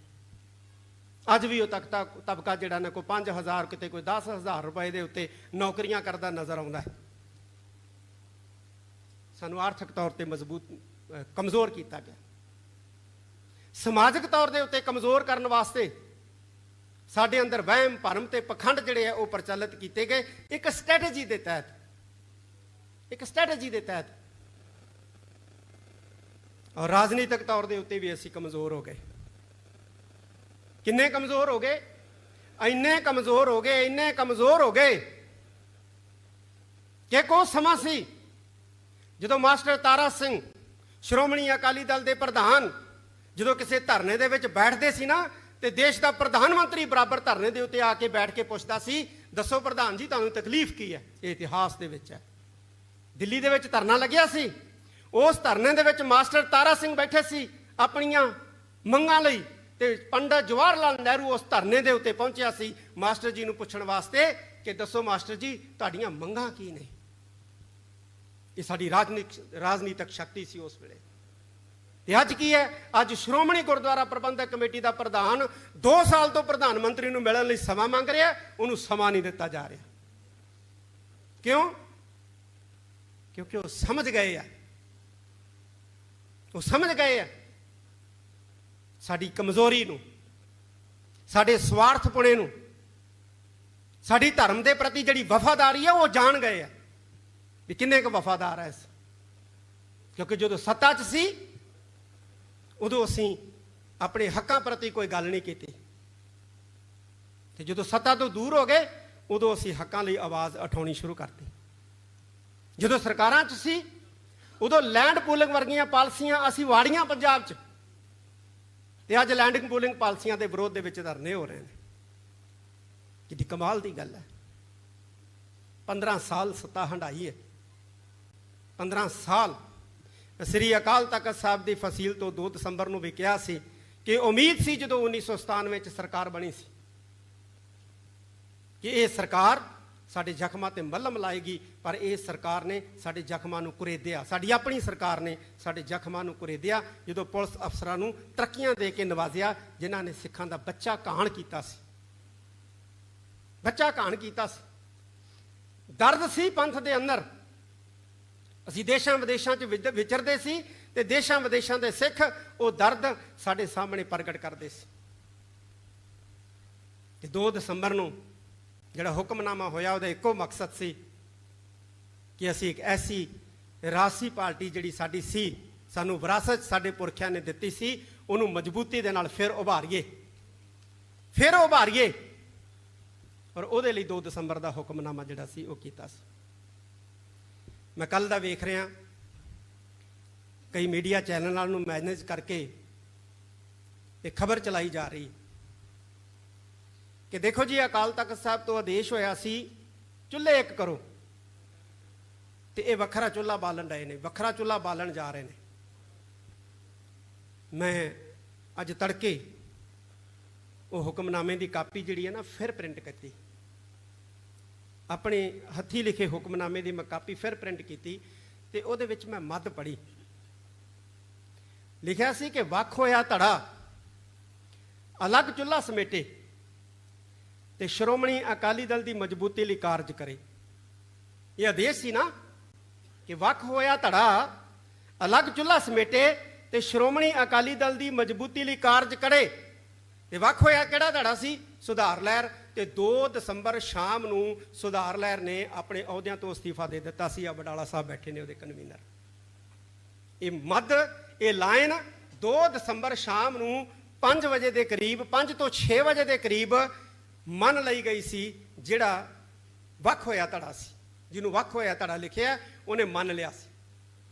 ਅੱਜ ਵੀ ਉਹ ਤਖਤਾ ਤਬਕਾ ਜਿਹੜਾ ਨਾ ਕੋਈ 5000 ਕਿਤੇ ਕੋਈ 10000 ਰੁਪਏ ਦੇ ਉੱਤੇ ਨੌਕਰੀਆਂ ਕਰਦਾ ਨਜ਼ਰ ਆਉਂਦਾ ਹੈ। ਸਾਨੂੰ ਆਰਥਿਕ ਤੌਰ ਤੇ ਮਜ਼ਬੂਤ ਕਮਜ਼ੋਰ ਕੀਤਾ ਗਿਆ। ਸਮਾਜਿਕ ਤੌਰ ਦੇ ਉੱਤੇ ਕਮਜ਼ੋਰ ਕਰਨ ਵਾਸਤੇ ਸਾਡੇ ਅੰਦਰ ਵਹਿਮ, ਭਰਮ ਤੇ ਪਖੰਡ ਜਿਹੜੇ ਆ, ਉਹ ਪ੍ਰਚਲਿਤ ਕੀਤੇ ਗਏ। ਇੱਕ ਸਟ੍ਰੈਟਜੀ ਦੇ ਤਹਿਤ, ਇੱਕ ਸਟ੍ਰੈਟਜੀ ਦੇ ਤਹਿਤ ਔਰ ਰਾਜਨੀਤਿਕ ਤੌਰ ਦੇ ਉੱਤੇ ਵੀ ਅਸੀਂ ਕਮਜ਼ੋਰ ਹੋ ਗਏ। ਕਿੰਨੇ ਕਮਜ਼ੋਰ ਹੋ ਗਏ? ਇੰਨੇ ਕਮਜ਼ੋਰ ਹੋ ਗਏ, ਇੰਨੇ ਕਮਜ਼ੋਰ ਹੋ ਗਏ ਕਿ ਕੋ ਸਮਾਂ ਸੀ ਜਦੋਂ ਮਾਸਟਰ ਤਾਰਾ ਸਿੰਘ ਸ਼੍ਰੋਮਣੀ ਅਕਾਲੀ ਦਲ ਦੇ ਪ੍ਰਧਾਨ ਜਦੋਂ ਕਿਸੇ ਧਰਨੇ ਦੇ ਵਿੱਚ ਬੈਠਦੇ ਸੀ ਨਾ, ਤੇ ਦੇਸ਼ ਦਾ ਪ੍ਰਧਾਨ ਮੰਤਰੀ ਬਰਾਬਰ ਧਰਨੇ ਦੇ ਉੱਤੇ ਆ ਕੇ ਬੈਠ ਕੇ ਪੁੱਛਦਾ ਸੀ, ਦੱਸੋ ਪ੍ਰਧਾਨ ਜੀ, ਤੁਹਾਨੂੰ ਤਕਲੀਫ ਕੀ ਹੈ? ਇਹ ਇਤਿਹਾਸ ਦੇ ਵਿੱਚ ਹੈ। ਦਿੱਲੀ ਦੇ ਵਿੱਚ ਧਰਨਾ ਲੱਗਿਆ ਸੀ। ਉਸ ਧਰਨੇ ਦੇ ਵਿੱਚ ਮਾਸਟਰ ਤਾਰਾ ਸਿੰਘ ਬੈਠੇ ਸੀ ਆਪਣੀਆਂ ਮੰਗਾਂ ਲਈ ਤੇ ਪੰਡਤ ਜਵਾਹਰ ਲਾਲ ਨਹਿਰੂ ਉਸ ਧਰਨੇ ਦੇ ਉੱਤੇ ਪਹੁੰਚਿਆ ਸੀ। ਮਾਸਟਰ ਜੀ ਨੂੰ ਪੁੱਛਣ ਵਾਸਤੇ ਕਿ, ਦੱਸੋ ਮਾਸਟਰ ਜੀ, ਤੁਹਾਡੀਆਂ ਮੰਗਾਂ ਕੀ ਨੇ? ਇਹ ਸਾਡੀ ਰਾਜਨੀਤਿਕ ਰਾਜਨੀਤਿਕ ਸ਼ਕਤੀ ਸੀ ਉਸ ਵੇਲੇ। ਤੇ ਅੱਜ ਕੀ ਹੈ? ਅੱਜ ਸ਼੍ਰੋਮਣੀ ਗੁਰਦੁਆਰਾ ਪ੍ਰਬੰਧਕ ਕਮੇਟੀ ਦਾ ਪ੍ਰਧਾਨ 2 ਸਾਲ ਤੋਂ ਪ੍ਰਧਾਨ ਮੰਤਰੀ ਨੂੰ ਮਿਲਣ ਲਈ ਸਮਾਂ ਮੰਗ ਰਿਹਾ, ਉਹਨੂੰ ਸਮਾਂ ਨਹੀਂ ਦਿੱਤਾ ਜਾ ਰਿਹਾ। ਕਿਉਂ? ਕਿਉਂਕਿ ਉਹ ਸਮਝ ਗਏ ਆ। ਉਹ ਸਮਝ ਗਏ ਆ ਸਾਡੀ ਕਮਜ਼ੋਰੀ ਨੂੰ, ਸਾਡੇ ਸਵਾਰਥਪੁਣੇ ਨੂੰ, ਸਾਡੀ ਧਰਮ ਦੇ ਪ੍ਰਤੀ ਜਿਹੜੀ ਵਫਾਦਾਰੀ ਹੈ ਉਹ ਜਾਣ ਗਏ ਆ। ਵੀ ਕਿੰਨੇ ਕੁ ਵਫਾਦਾਰ ਹੈ ਇਸ? ਕਿਉਂਕਿ ਜਦੋਂ ਸੱਤਾ 'ਚ ਸੀ, ਉਦੋਂ ਅਸੀਂ ਆਪਣੇ ਹੱਕਾਂ ਪ੍ਰਤੀ ਕੋਈ ਗੱਲ ਨਹੀਂ ਕੀਤੀ। ਤੇ ਜਦੋਂ ਸੱਤਾ ਤੋਂ ਦੂਰ ਹੋ ਗਏ, ਉਦੋਂ ਅਸੀਂ ਹੱਕਾਂ ਲਈ ਆਵਾਜ਼ ਉਠਾਉਣੀ ਸ਼ੁਰੂ ਕਰਤੀ। ਜਦੋਂ ਸਰਕਾਰਾਂ 'ਚ ਸੀ, ਉਦੋਂ ਲੈਂਡ ਪੂਲਿੰਗ ਵਰਗੀਆਂ ਪਾਲਸੀਆਂ ਅਸੀਂ ਵਾੜੀਆਂ ਪੰਜਾਬ 'ਚ। ਤੇ ਅੱਜ ਲੈਂਡਿੰਗ ਪੂਲਿੰਗ ਪਾਲਸੀਆਂ ਦੇ ਵਿਰੋਧ ਦੇ ਵਿੱਚ ਧਰਨੇ ਹੋ ਰਹੇ ਨੇ। ਕਿੱਡੀ ਕਮਾਲ ਦੀ ਗੱਲ ਹੈ 15 ਸਾਲ ਸੱਤਾ ਹੰਡਾਈ ਹੈ 15 ਸਾਲ ਸ੍ਰੀ ਅਕਾਲ ਤਖਤ ਸਾਹਿਬ ਦੀ ਫਸੀਲ ਤੋਂ 2 ਦਸੰਬਰ ਨੂੰ ਵੀ ਕਿਹਾ ਸੀ ਕਿ ਉਮੀਦ ਸੀ ਜਦੋਂ 1997 ਵਿੱਚ ਸਰਕਾਰ ਬਣੀ ਸੀ ਕਿ ਇਹ ਸਰਕਾਰ ਸਾਡੇ ਜ਼ਖਮਾਂ ਤੇ ਮੱਲਮ ਲਾਏਗੀ, ਪਰ ਇਹ ਸਰਕਾਰ ਨੇ ਸਾਡੇ ਜ਼ਖਮਾਂ ਨੂੰ ਕੁਰੇਦਿਆ ਸਾਡੀ ਆਪਣੀ ਸਰਕਾਰ ਨੇ ਸਾਡੇ ਜ਼ਖਮਾਂ ਨੂੰ ਕੁਰੇਦਿਆ ਜਦੋਂ ਪੁਲਿਸ ਅਫਸਰਾਂ ਨੂੰ ਤਰੱਕੀਆਂ ਦੇ ਕੇ ਨਵਾਜ਼ਿਆ, ਜਿਨ੍ਹਾਂ ਨੇ ਸਿੱਖਾਂ ਦਾ ਬੱਚਾ ਕਹਾਣ ਕੀਤਾ ਸੀ। ਬੱਚਾ ਕਹਾਣ ਕੀਤਾ ਸੀ। ਦਰਦ ਸੀ ਪੰਥ ਦੇ ਅੰਦਰ। ਅਸੀਂ ਦੇਸ਼ਾਂ ਵਿਦੇਸ਼ਾਂ 'ਚ ਵਿਦ- ਵਿਚਰਦੇ ਸੀ ਤੇ ਦੇਸ਼ਾਂ ਵਿਦੇਸ਼ਾਂ ਦੇ ਸਿੱਖ ਉਹ ਦਰਦ ਸਾਡੇ ਸਾਹਮਣੇ ਪ੍ਰਗਟ ਕਰਦੇ ਸੀ। ਤੇ 2 ਦਸੰਬਰ ਨੂੰ ਜਿਹੜਾ ਹੁਕਮਨਾਮਾ ਹੋਇਆ ਉਹਦਾ ਇੱਕੋ ਮਕਸਦ ਸੀ ਕਿ ਅਸੀਂ ਇੱਕ ਐਸੀ ਰਾਸੀ ਪਾਰਟੀ ਜਿਹੜੀ ਸਾਡੀ ਸੀ, ਸਾਨੂੰ ਵਿਰਾਸਤ ਸਾਡੇ ਪੁਰਖਿਆਂ ਨੇ ਦਿੱਤੀ ਸੀ, ਉਹਨੂੰ ਮਜ਼ਬੂਤੀ ਦੇ ਨਾਲ ਫਿਰ ਉਭਾਰੀਏ। ਫਿਰ ਉਭਾਰੀਏ। ਔਰ ਉਹਦੇ ਲਈ 2 ਦਸੰਬਰ ਦਾ ਹੁਕਮਨਾਮਾ ਜਿਹੜਾ ਸੀ ਉਹ ਕੀਤਾ ਸੀ। ਮੈਂ ਕੱਲ ਦਾ ਵੇਖ ਰਿਹਾ। ਕਈ ਮੀਡੀਆ ਚੈਨਲਾਂ ਨੂੰ ਮੈਨੇਜ ਕਰਕੇ ਇਹ ਖਬਰ ਚਲਾਈ ਜਾ ਰਹੀ। ਕਿ ਦੇਖੋ ਜੀ, ਅਕਾਲ ਤਖਤ ਸਾਹਿਬ ਤੋਂ ਆਦੇਸ਼ ਹੋਇਆ ਸੀ, ਚੁੱਲ੍ਹੇ ਇੱਕ ਕਰੋ। ਤੇ ਇਹ ਵੱਖਰਾ ਚੁੱਲ੍ਹਾ ਬਾਲਣ ਰਹੇ ਨੇ, ਵੱਖਰਾ ਚੁੱਲ੍ਹਾ ਬਾਲਣ ਜਾ ਰਹੇ ਨੇ। ਮੈਂ ਅੱਜ ਤੜਕੇ ਉਹ ਹੁਕਮਨਾਮੇ ਦੀ ਕਾਪੀ ਜਿਹੜੀ ਹੈ ਨਾ, ਫਿਰ ਪ੍ਰਿੰਟ ਕੀਤੀ। ਆਪਣੇ ਹੱਥੀ ਲਿਖੇ ਹੁਕਮਨਾਮੇ ਦੀ ਮੈਂ ਕਾਪੀ ਫਿਰ ਪ੍ਰਿੰਟ ਕੀਤੀ ਤੇ ਉਹਦੇ ਵਿੱਚ ਮੈਂ ਮੱਧ ਪੜ੍ਹੀ। ਲਿਖਿਆ ਸੀ ਕਿ ਵੱਖ ਹੋਇਆ ਧੜਾ, ਅਲੱਗ ਚੁੱਲ੍ਹਾ ਸਮੇਟੇ ਤੇ ਸ਼੍ਰੋਮਣੀ ਅਕਾਲੀ ਦਲ ਦੀ ਮਜ਼ਬੂਤੀ ਲਈ ਕਾਰਜ ਕਰੇ। ਇਹ ਆਦੇਸ਼ ਸੀ ਨਾ ਕਿ ਵੱਖ ਹੋਇਆ ਧੜਾ, ਅਲੱਗ ਚੁੱਲ੍ਹਾ ਸਮੇਟੇ ਤੇ ਸ਼੍ਰੋਮਣੀ ਅਕਾਲੀ ਦਲ ਦੀ ਮਜ਼ਬੂਤੀ ਲਈ ਕਾਰਜ ਕਰੇ। ਤੇ ਵੱਖ ਹੋਇਆ ਕਿਹੜਾ ਧੜਾ ਸੀ? ਸੁਧਾਰ ਲਹਿਰ। ਤੇ 2 ਦਸੰਬਰ ਸ਼ਾਮ ਨੂੰ ਸੁਧਾਰ ਲਹਿਰ ਨੇ ਆਪਣੇ ਅਹੁਦਿਆਂ ਤੋਂ ਅਸਤੀਫਾ ਦੇ ਦਿੱਤਾ ਸੀ। ਆ ਬਡਾਲਾ ਸਾਹਿਬ ਬੈਠੇ ਨੇ ਉਹਦੇ ਕਨਵੀਨਰ ਇਹ ਮੱਧ, ਇਹ ਲਾਈਨ 2 ਦਸੰਬਰ ਸ਼ਾਮ ਨੂੰ 5 ਵਜੇ ਦੇ ਕਰੀਬ 5 ਤੋਂ 6 ਵਜੇ ਦੇ ਕਰੀਬ ਮੰਨ ਲਈ ਗਈ ਸੀ, ਜਿਹੜਾ ਵੱਖ ਹੋਇਆ ਧੜਾ ਸੀ। ਜਿਹਨੂੰ ਵੱਖ ਹੋਇਆ ਧੜਾ ਲਿਖਿਆ, ਉਹਨੇ ਮੰਨ ਲਿਆ ਸੀ।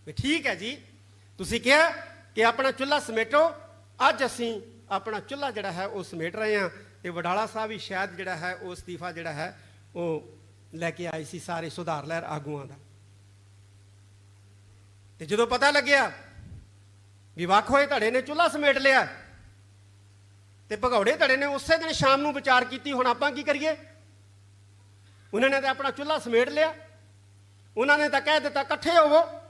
ਵੀ ਠੀਕ ਹੈ ਜੀ, ਤੁਸੀਂ ਕਿਹਾ ਕਿ ਆਪਣਾ ਚੁੱਲ੍ਹਾ ਸਮੇਟੋ, ਅੱਜ ਅਸੀਂ ਆਪਣਾ ਚੁੱਲ੍ਹਾ ਜਿਹੜਾ ਹੈ ਉਹ ਸਮੇਟ ਰਹੇ ਹਾਂ। ਤੇ ਵਡਾਲਾ ਸਾਹਿਬ ਵੀ ਸ਼ਾਇਦ ਜਿਹੜਾ ਹੈ, ਉਹ ਅਸਤੀਫਾ ਜਿਹੜਾ ਹੈ, ਉਹ ਲੈ ਕੇ ਆਏ ਸੀ ਸਾਰੇ ਸੁਧਾਰ ਲਹਿਰ ਆਗੂਆਂ ਦਾ। ਤੇ ਜਦੋਂ ਪਤਾ ਲੱਗਿਆ ਵੀ ਵੱਖ ਹੋਏ ਧੜੇ ਨੇ ਚੁੱਲ੍ਹਾ ਸਮੇਟ ਲਿਆ ਤੇ ਭਗੌੜੇ ਧੜੇ ਨੇ ਉਸੇ ਦਿਨ ਸ਼ਾਮ ਨੂੰ ਵਿਚਾਰ ਕੀਤੀ, ਹੁਣ ਆਪਾਂ ਕੀ ਕਰੀਏ? ਉਹਨਾਂ ਨੇ ਤਾਂ ਆਪਣਾ ਚੁੱਲ੍ਹਾ ਸਮੇਟ ਲਿਆ। ਉਹਨਾਂ ਨੇ ਤਾਂ ਕਹਿ ਦਿੱਤਾ, ਇਕੱਠੇ ਹੋਵੋ।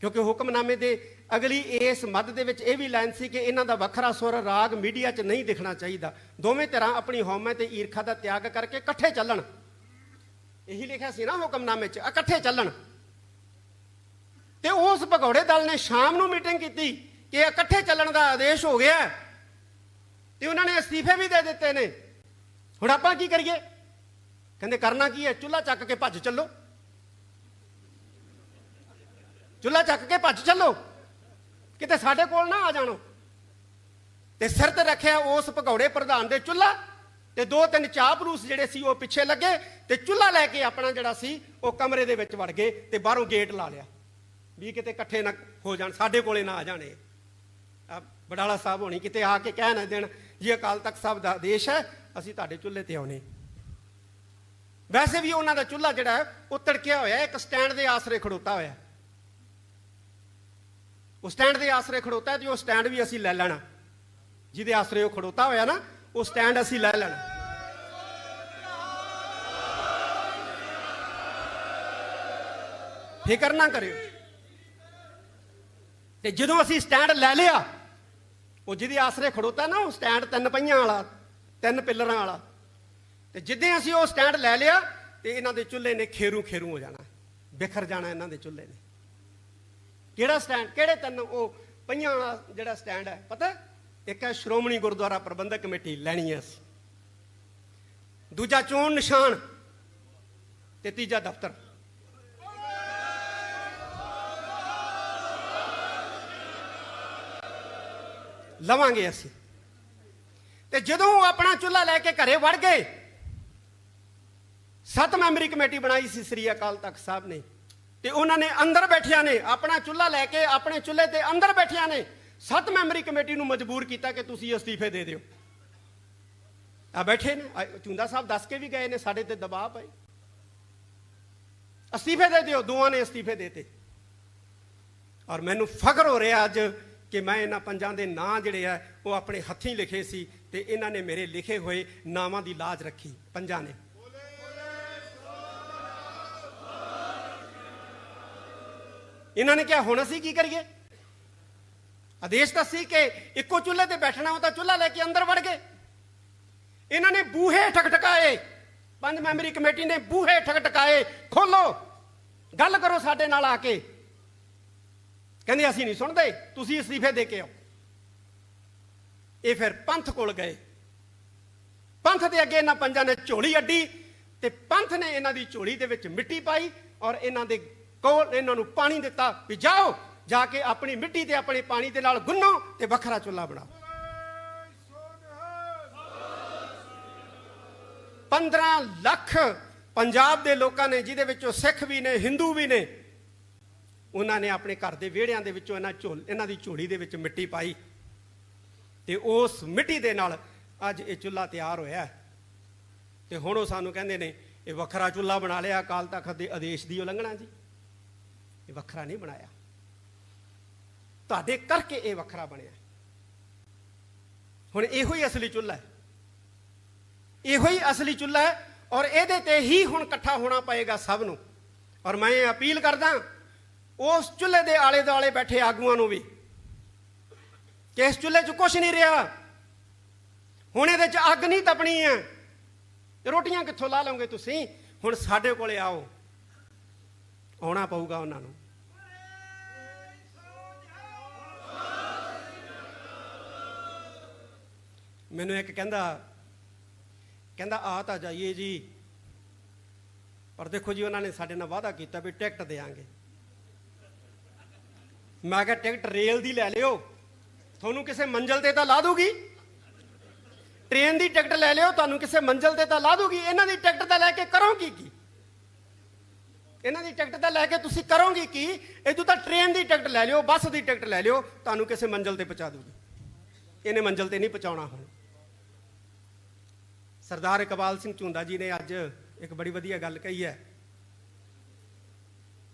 ਕਿਉਂਕਿ ਹੁਕਮਨਾਮੇ ਦੇ ਅਗਲੀ ਇਸ ਮੱਧ ਦੇ ਵਿੱਚ ਇਹ ਵੀ ਲਾਈਨ ਸੀ ਕਿ ਇਹਨਾਂ ਦਾ ਵੱਖਰਾ ਸੁਰ ਰਾਗ ਮੀਡੀਆ 'ਚ ਨਹੀਂ ਦਿਖਣਾ ਚਾਹੀਦਾ। ਦੋਵੇਂ ਤਰ੍ਹਾਂ ਆਪਣੀ ਹਉਮੈ ਤੇ ਈਰਖਾ ਦਾ ਤਿਆਗ ਕਰਕੇ ਇਕੱਠੇ ਚੱਲਣ। ਇਹੀ ਲਿਖਿਆ ਸੀ ਨਾ ਹੁਕਮਨਾਮੇ 'ਚ, ਇਕੱਠੇ ਚੱਲਣ। ਤੇ ਉਸ ਭਗੌੜੇ ਦਲ ਨੇ ਸ਼ਾਮ ਨੂੰ ਮੀਟਿੰਗ ਕੀਤੀ ਕਿ ਇਕੱਠੇ ਚੱਲਣ ਦਾ ਆਦੇਸ਼ ਹੋ ਗਿਆ ਹੈ। ਤੇ ਉਹਨਾਂ ਨੇ ਅਸਤੀਫੇ ਵੀ ਦੇ ਦਿੱਤੇ ਨੇ। ਹੁਣ ਆਪਾਂ ਕੀ ਕਰੀਏ? ਕਹਿੰਦੇ ਕਰਨਾ ਕੀ ਹੈ? ਚੁੱਲ੍ਹਾ ਚੱਕ ਕੇ ਭੱਜ ਚੱਲੋ। ਚੁੱਲ੍ਹਾ ਚੱਕ ਕੇ ਭੱਜ ਚੱਲੋ। ਕਿਤੇ ਸਾਡੇ ਕੋਲ ਨਾ ਆ ਜਾਣੋ। ਤੇ ਸਿਰ ਤੇ ਰੱਖਿਆ ਉਸ ਭਗੌੜੇ ਪ੍ਰਧਾਨ ਦੇ ਚੁੱਲ੍ਹਾ ਤੇ ਦੋ ਤਿੰਨ ਚਾਪਲੂਸ ਜਿਹੜੇ ਸੀ ਉਹ ਪਿੱਛੇ ਲੱਗੇ ਤੇ ਚੁੱਲ੍ਹਾ ਲੈ ਕੇ ਆਪਣਾ ਜਿਹੜਾ ਸੀ ਉਹ ਕਮਰੇ ਦੇ ਵਿੱਚ ਵੜ ਗਏ ਤੇ ਬਾਹਰੋਂ ਗੇਟ ਲਾ ਲਿਆ। ਵੀ ਕਿਤੇ ਇਕੱਠੇ ਨਾ ਹੋ ਜਾਣ, ਸਾਡੇ ਕੋਲੇ ਨਾ ਆ ਜਾਣੇ ਆ ਬਡਾਲਾ ਸਾਹਿਬ ਹੋਣੀ ਕਿਤੇ ਆ ਕੇ ਕਹਿ ਨਾ ਦੇਣ, ਜੀ ਅਕਾਲ ਤਖਤ ਸਾਹਿਬ ਦਾ ਆਦੇਸ਼ ਹੈ, ਅਸੀਂ ਤੁਹਾਡੇ ਚੁੱਲ੍ਹੇ ਤੇ ਆਉਨੇ ਵੈਸੇ ਵੀ ਉਹਨਾਂ ਦਾ ਚੁੱਲ੍ਹਾ ਜਿਹੜਾ ਉਹ ਤੜਕਿਆ ਹੋਇਆ ਇੱਕ ਸਟੈਂਡ ਦੇ ਆਸਰੇ ਖੜੋਤਾ ਹੋਇਆ ਉਹ ਸਟੈਂਡ ਦੇ ਆਸਰੇ ਖੜੋਤਾ ਹੈ ਤੇ ਉਹ ਸਟੈਂਡ ਵੀ ਅਸੀਂ ਲੈ ਲੈਣਾ। ਜਿਹਦੇ ਆਸਰੇ ਉਹ ਖੜੋਤਾ ਹੋਇਆ ਨਾ, ਉਹ ਸਟੈਂਡ ਅਸੀਂ ਲੈ ਲੈਣਾ। ਫਿਕਰ ਨਾ ਕਰਿਓ। ਤੇ ਜਦੋਂ ਅਸੀਂ ਸਟੈਂਡ ਲੈ ਲਿਆ, ਉਹ ਜਿਹਦੇ ਆਸਰੇ ਖੜੋਤਾ ਨਾ, ਉਹ ਸਟੈਂਡ ਤਿੰਨ ਪਹੀਆਂ ਵਾਲਾ, ਤਿੰਨ ਪਿੱਲਰਾਂ ਵਾਲਾ। ਤੇ ਜਿੱਦਾਂ ਅਸੀਂ ਉਹ ਸਟੈਂਡ ਲੈ ਲਿਆ, ਤੇ ਇਹਨਾਂ ਦੇ ਚੁੱਲ੍ਹੇ ਨੇ ਖੇਰੂ ਖੇਰੂ ਹੋ ਜਾਣਾ। ਬਿਖਰ ਜਾਣਾ ਇਹਨਾਂ ਦੇ ਚੁੱਲ੍ਹੇ ਨੇ। ਕਿਹੜਾ ਸਟੈਂਡ ਕਿਹੜੇ ਤਿੰਨ ਉਹ ਪਹੀਆਂ ਵਾਲਾ ਜਿਹੜਾ ਸਟੈਂਡ ਹੈ, ਪਤਾ? ਇੱਕ ਹੈ ਸ਼੍ਰੋਮਣੀ ਗੁਰਦੁਆਰਾ ਪ੍ਰਬੰਧਕ ਕਮੇਟੀ, ਲੈਣੀ ਹੈ ਅਸੀਂ ਦੂਜਾ ਚੋਣ ਨਿਸ਼ਾਨ ਤੇ ਤੀਜਾ ਦਫ਼ਤਰ। ਲਵਾਂਗੇ ਅਸੀਂ। ਤੇ ਜਦੋਂ ਆਪਣਾ ਚੁੱਲ੍ਹਾ ਲੈ ਕੇ ਘਰੇ ਵੜ ਗਏ, ਸੱਤ ਮੈਂਬਰੀ ਕਮੇਟੀ ਬਣਾਈ ਸੀ, ਸ੍ਰੀ ਅਕਾਲ ਤਖਤ ਸਾਹਿਬ ਨੇ। ਤੇ ਉਹਨਾਂ ਨੇ ਅੰਦਰ ਬੈਠਿਆਂ ਨੇ ਆਪਣਾ ਚੁੱਲ੍ਹਾ ਲੈ ਕੇ ਆਪਣੇ ਚੁੱਲ੍ਹੇ ਤੇ ਅੰਦਰ ਬੈਠਿਆਂ ਨੇ ਸੱਤ ਮੈਂਬਰੀ ਕਮੇਟੀ ਨੂੰ ਮਜਬੂਰ ਕੀਤਾ ਕਿ ਤੁਸੀਂ ਅਸਤੀਫੇ ਦੇ ਦਿਓ। ਆ ਬੈਠੇ ਨੇ। ਆ ਚੁੰਦਾ ਸਾਹਿਬ ਦੱਸ ਕੇ ਵੀ ਗਏ ਨੇ, ਸਾਡੇ ਤੇ ਦਬਾਅ ਪਏ। ਅਸਤੀਫੇ ਦੇ ਦਿਓ, ਦੋਵਾਂ ਨੇ ਅਸਤੀਫੇ ਦੇਤੇ। ਔਰ ਮੈਨੂੰ ਫਖਰ ਹੋ ਰਿਹਾ ਅੱਜ ਕਿ ਮੈਂ ਇਹਨਾਂ ਪੰਜਾਂ ਦੇ ਨਾਂ ਜਿਹੜੇ ਆ, ਉਹ ਆਪਣੇ ਹੱਥੀਂ ਲਿਖੇ ਸੀ ਤੇ ਇਹਨਾਂ ਨੇ ਮੇਰੇ ਲਿਖੇ ਹੋਏ ਨਾਵਾਂ ਦੀ ਲਾਜ ਰੱਖੀ, ਪੰਜਾਂ ਨੇ। ਇਹਨਾਂ ਨੇ ਕਿਹਾ, ਹੁਣ ਅਸੀਂ ਕੀ ਕਰੀਏ? ਆਦੇਸ਼ ਤਾਂ ਸੀ ਕਿ ਇੱਕੋ ਚੁੱਲ੍ਹੇ ਤੇ ਬੈਠਣਾ ਉਹ ਤਾਂ ਚੁੱਲ੍ਹਾ ਲੈ ਕੇ ਅੰਦਰ ਵੜ ਗਏ। ਇਹਨਾਂ ਨੇ ਬੂਹੇ ਠਕਠਕਾਏ। ਪੰਜ ਮੈਂਬਰੀ ਕਮੇਟੀ ਨੇ ਬੂਹੇ ਠਕਠਕਾਏ। ਖੋਲੋ ਗੱਲ ਕਰੋ ਸਾਡੇ ਨਾਲ ਆ ਕੇ। ਕਹਿੰਦੇ, ਅਸੀਂ ਨਹੀਂ ਸੁਣਦੇ। ਤੁਸੀਂ ਅਸਤੀਫੇ ਦੇ ਕੇ ਆਓ। ਇਹ ਫਿਰ ਪੰਥ ਕੋਲ ਗਏ। ਪੰਥ ਦੇ ਅੱਗੇ ਇਹਨਾਂ ਪੰਜਾਂ ਨੇ ਝੋਲੀ ਅੱਡੀ ਤੇ ਪੰਥ ਨੇ ਇਹਨਾਂ ਦੀ ਝੋਲੀ ਦੇ ਵਿੱਚ ਮਿੱਟੀ ਪਾਈ ਔਰ ਇਹਨਾਂ ਦੇ ਕੋਲ ਇਹਨਾਂ ਨੂੰ ਪਾਣੀ ਦਿੱਤਾ ਵੀ ਜਾਓ, ਜਾ ਕੇ ਆਪਣੀ ਮਿੱਟੀ ਤੇ ਆਪਣੇ ਪਾਣੀ ਦੇ ਨਾਲ ਗੁੰਨੋ ਤੇ ਵੱਖਰਾ ਚੁੱਲ੍ਹਾ ਬਣਾਓ 15 ਲੱਖ ਪੰਜਾਬ ਦੇ ਲੋਕਾਂ ਨੇ, ਜਿਹਦੇ ਵਿੱਚੋਂ ਸਿੱਖ ਵੀ ਨੇ, ਹਿੰਦੂ ਵੀ ਨੇ, ਉਹਨਾਂ ਨੇ ਆਪਣੇ ਘਰ ਦੇ ਵਿਹੜਿਆਂ ਦੇ ਵਿੱਚੋਂ ਇਹਨਾਂ ਝੋਲ, ਇਹਨਾਂ ਦੀ ਝੋਲੀ ਦੇ ਵਿੱਚ ਮਿੱਟੀ ਪਾਈ ਤੇ ਉਸ ਮਿੱਟੀ ਦੇ ਨਾਲ ਅੱਜ ਇਹ ਚੁੱਲ੍ਹਾ ਤਿਆਰ ਹੋਇਆ ਹੈ। ਤੇ ਹੁਣ ਉਹ ਸਾਨੂੰ ਕਹਿੰਦੇ ਨੇ, ਇਹ ਵੱਖਰਾ ਚੁੱਲ੍ਹਾ ਬਣਾ ਲਿਆ, ਅਕਾਲ ਤਖਤ ਦੇ ਆਦੇਸ਼ ਦੀ ਉਲੰਘਣਾ ਜੀ ਇਹ ਵੱਖਰਾ ਨਹੀਂ ਬਣਾਇਆ। ਤੁਹਾਡੇ ਕਰਕੇ ਇਹ ਵੱਖਰਾ ਬਣਿਆ। ਹੁਣ ਇਹੋ ਹੀ ਅਸਲੀ ਚੁੱਲ੍ਹਾ ਹੈ। ਇਹੋ ਹੀ ਅਸਲੀ ਚੁੱਲ੍ਹਾ ਹੈ ਔਰ ਇਹਦੇ ਤੇ ਹੀ ਹੁਣ ਇਕੱਠਾ ਹੋਣਾ ਪਏਗਾ ਸਭ ਨੂੰ। ਔਰ ਮੈਂ ਇਹ ਅਪੀਲ ਕਰਦਾ ਉਸ ਚੁੱਲ੍ਹੇ ਦੇ ਆਲੇ ਦੁਆਲੇ ਬੈਠੇ ਆਗੂਆਂ ਨੂੰ ਵੀ ਕਿ ਇਸ ਚੁੱਲ੍ਹੇ 'ਚ ਕੁਝ ਨਹੀਂ ਰਿਹਾ। ਹੁਣ ਇਹਦੇ 'ਚ ਅੱਗ ਨਹੀਂ ਤਪਣੀ ਹੈ। ਰੋਟੀਆਂ ਕਿੱਥੋਂ ਲਾ ਲਓਗੇ ਤੁਸੀਂ? ਹੁਣ ਸਾਡੇ ਕੋਲੇ ਆਓ। ਆਉਣਾ ਪਊਗਾ ਉਹਨਾਂ ਨੂੰ। ਮੈਨੂੰ ਇੱਕ ਕਹਿੰਦਾ ਕਹਿੰਦਾ, ਆ ਤਾਂ ਜਾਈਏ ਜੀ। ਪਰ ਦੇਖੋ ਜੀ, ਉਹਨਾਂ ਨੇ ਸਾਡੇ ਨਾਲ ਵਾਅਦਾ ਕੀਤਾ ਵੀ ਟਿਕਟ ਦੇਾਂਗੇ ਮੈਂ ਕਿਹਾ, ਟਿਕਟ ਰੇਲ ਦੀ ਲੈ ਲਿਓ। ਤੁਹਾਨੂੰ ਕਿਸੇ ਮੰਜ਼ਲ ਤੇ ਤਾਂ ਲਾ ਦੂਗੀ। ਟ੍ਰੇਨ ਦੀ ਟਿਕਟ ਲੈ ਲਿਓ, ਤੁਹਾਨੂੰ ਕਿਸੇ ਮੰਜ਼ਲ ਤੇ ਤਾਂ ਲਾ ਦੂਗੀ। ਇਹਨਾਂ ਦੀ ਟਿਕਟ ਤਾਂ ਲੈ ਕੇ ਕਰੋਗੇ ਕੀ? ਇਹਨਾਂ ਦੀ ਟਿਕਟ ਤਾਂ ਲੈ ਕੇ ਤੁਸੀਂ ਕਰੋਗੇ ਕੀ? ਇਦੋਂ ਤਾਂ ਟ੍ਰੇਨ ਦੀ ਟਿਕਟ ਲੈ ਲਿਓ, ਬੱਸ ਦੀ ਟਿਕਟ ਲੈ ਲਿਓ, ਤੁਹਾਨੂੰ ਕਿਸੇ ਮੰਜ਼ਲ ਤੇ ਪਹੁੰਚਾ ਦੂਗੀ ਇਹਨੇ ਮੰਜ਼ਲ ਤੇ ਨਹੀਂ ਪਹੁੰਚਾਉਣਾ ਹੁਣ। ਸਰਦਾਰ ਇਕਬਾਲ ਸਿੰਘ ਝੁੰਦਾ ਜੀ ਨੇ ਅੱਜ ਇੱਕ ਬੜੀ ਵਧੀਆ ਗੱਲ ਕਹੀ ਹੈ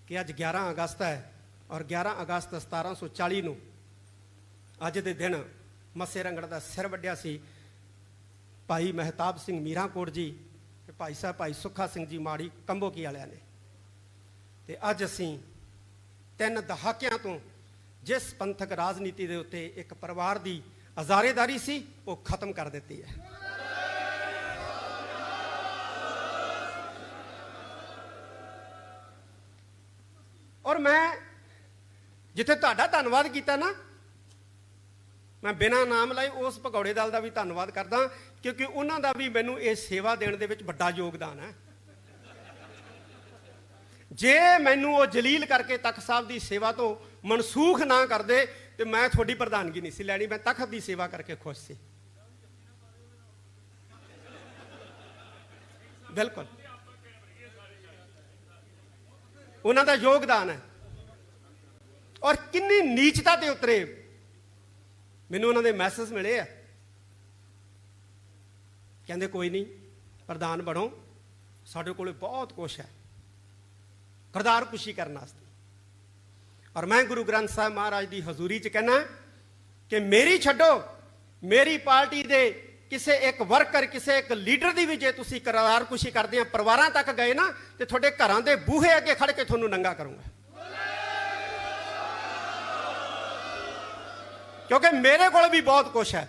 ਕਿ ਅੱਜ 11 ਅਗਸਤ ਹੈ ਔਰ 11 ਅਗਸਤ 1740 ਨੂੰ ਅੱਜ ਦੇ ਦਿਨ ਮੱਸੇ ਰੰਗੜ ਦਾ ਸਿਰ ਵੱਢਿਆ ਸੀ ਭਾਈ ਮਹਿਤਾਬ ਸਿੰਘ ਮੀਰਾਂਕੋਟ ਜੀ ਤੇ ਭਾਈ ਸਾਹਿਬ ਭਾਈ ਸੁੱਖਾ ਸਿੰਘ ਜੀ ਮਾੜੀ ਕੰਬੋਕੀ ਵਾਲਿਆਂ ਨੇ। ਤੇ ਅੱਜ ਅਸੀਂ ਤਿੰਨ ਦਹਾਕਿਆਂ ਤੋਂ ਜਿਸ ਪੰਥਕ ਰਾਜਨੀਤੀ ਦੇ ਉੱਤੇ ਇੱਕ ਪਰਿਵਾਰ ਦੀ ਅਜ਼ਾਰੇਦਾਰੀ ਸੀ, ਉਹ ਖਤਮ ਕਰ ਦਿੱਤੀ ਹੈ। ਔਰ ਮੈਂ ਜਿੱਥੇ ਤੁਹਾਡਾ ਧੰਨਵਾਦ ਕੀਤਾ ਨਾ, ਮੈਂ ਬਿਨਾਂ ਨਾਮ ਲਾਏ ਉਸ ਭਗੌੜੇ ਦਲ ਦਾ ਵੀ ਧੰਨਵਾਦ ਕਰਦਾ, ਕਿਉਂਕਿ ਉਹਨਾਂ ਦਾ ਵੀ ਮੈਨੂੰ ਇਹ ਸੇਵਾ ਦੇਣ ਦੇ ਵਿੱਚ ਵੱਡਾ ਯੋਗਦਾਨ ਹੈ। ਜੇ ਮੈਨੂੰ ਉਹ ਜਲੀਲ ਕਰਕੇ ਤਖਤ ਸਾਹਿਬ ਦੀ ਸੇਵਾ ਤੋਂ ਮਨਸੂਖ ਨਾ ਕਰਦੇ, ਤੇ ਮੈਂ ਤੁਹਾਡੀ ਪ੍ਰਧਾਨਗੀ ਨਹੀਂ ਸੀ ਲੈਣੀ, ਮੈਂ ਤਖਤ ਦੀ ਸੇਵਾ ਕਰਕੇ ਖੁਸ਼ ਸੀ। ਬਿਲਕੁਲ। ਉਹਨਾਂ ਦਾ ਯੋਗਦਾਨ ਹੈ। ਔਰ ਕਿੰਨੀ ਨੀਚਤਾ ਤੇ ਉਤਰੇ। ਮੈਨੂੰ ਉਹਨਾਂ ਦੇ ਮੈਸੇਜ ਮਿਲੇ ਆ। ਕਹਿੰਦੇ, ਕੋਈ ਨਹੀਂ, ਪ੍ਰਧਾਨ ਬਣੋ। ਸਾਡੇ ਕੋਲੇ ਬਹੁਤ ਕੁਛ ਹੈ। ਕਰਤਾਰ ਕੁਸ਼ੀ ਕਰਨ ਵਾਸਤੇ। ਔਰ ਮੈਂ ਗੁਰੂ ਗ੍ਰੰਥ ਸਾਹਿਬ ਮਹਾਰਾਜ ਦੀ ਹਜ਼ੂਰੀ 'ਚ ਕਹਿਣਾ ਕਿ ਮੇਰੀ ਛੱਡੋ, ਮੇਰੀ ਪਾਰਟੀ ਦੇ ਕਿਸੇ ਇੱਕ ਵਰਕਰ, ਕਿਸੇ ਇੱਕ ਲੀਡਰ ਦੀ ਵੀ ਜੇ ਤੁਸੀਂ ਕਰਤਾਰ ਕੁਸ਼ੀ ਕਰਦੇ ਆ, ਪਰਿਵਾਰਾਂ ਤੱਕ ਗਏ ਨਾ, ਤੇ ਤੁਹਾਡੇ ਘਰਾਂ ਦੇ ਬੂਹੇ ਅੱਗੇ ਖੜ ਕੇ ਤੁਹਾਨੂੰ ਨੰਗਾ ਕਰੂੰਗਾ। ਕਿਉਂਕਿ ਮੇਰੇ ਕੋਲ ਵੀ ਬਹੁਤ ਕੁਝ ਹੈ।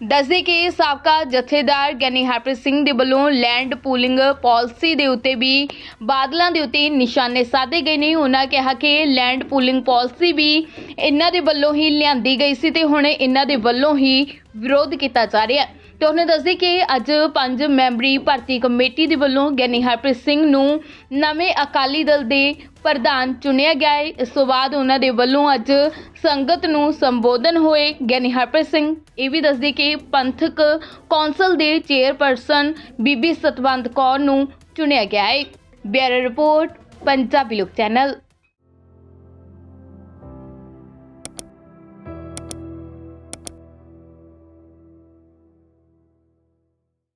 ਦੱਸਦੇ ਕਿ ਸਾਬਕਾ ਜਥੇਦਾਰ ਗਿਆਨੀ ਹਰਪ੍ਰੀਤ ਸਿੰਘ ਦੇ ਵੱਲੋਂ ਲੈਂਡ ਪੂਲਿੰਗ ਪਾਲਿਸੀ ਦੇ ਉੱਤੇ ਵੀ ਬਾਦਲਾਂ ਦੇ ਉੱਤੇ ਨਿਸ਼ਾਨੇ ਸਾਧੇ ਗਏ ਨੇ। ਉਹਨਾਂ ਕਿਹਾ ਕਿ ਲੈਂਡ ਪੂਲਿੰਗ ਪਾਲਿਸੀ ਵੀ ਇਹਨਾਂ ਦੇ ਵੱਲੋਂ ਹੀ ਲਿਆਂਦੀ ਗਈ ਸੀ ਤੇ ਹੁਣ ਇਹਨਾਂ ਦੇ ਵੱਲੋਂ ਹੀ ਵਿਰੋਧ ਕੀਤਾ ਜਾ ਰਿਹਾ ਹੈ। ਤੇ ਉਹਨੇ ਦੱਸਦੀ ਕਿ ਅੱਜ ਪੰਜ ਮੈਂਬਰੀ ਭਰਤੀ ਕਮੇਟੀ ਦੇ ਵੱਲੋਂ ਗਿਆਨੀ ਹਰਪ੍ਰੀਤ ਸਿੰਘ ਨੂੰ ਨਵੇਂ ਅਕਾਲੀ ਦਲ ਦੇ ਪ੍ਰਧਾਨ ਚੁਣਿਆ ਗਿਆ ਹੈ। ਇਸ ਤੋਂ ਬਾਅਦ ਉਹਨਾਂ ਦੇ ਵੱਲੋਂ ਅੱਜ ਸੰਗਤ ਨੂੰ ਸੰਬੋਧਨ ਹੋਏ ਗਿਆਨੀ ਹਰਪ੍ਰੀਤ ਸਿੰਘ। ਇਹ ਵੀ ਦੱਸਦੇ ਕਿ ਪੰਥਕ ਕੌਂਸਲ ਦੇ ਚੇਅਰਪਰਸਨ ਬੀਬੀ ਸਤਵੰਤ ਕੌਰ ਨੂੰ ਚੁਣਿਆ ਗਿਆ ਹੈ। ਬਿਊਰੋ ਰਿਪੋਰਟ, ਪੰਜਾਬੀ ਲੋਕ ਚੈਨਲ।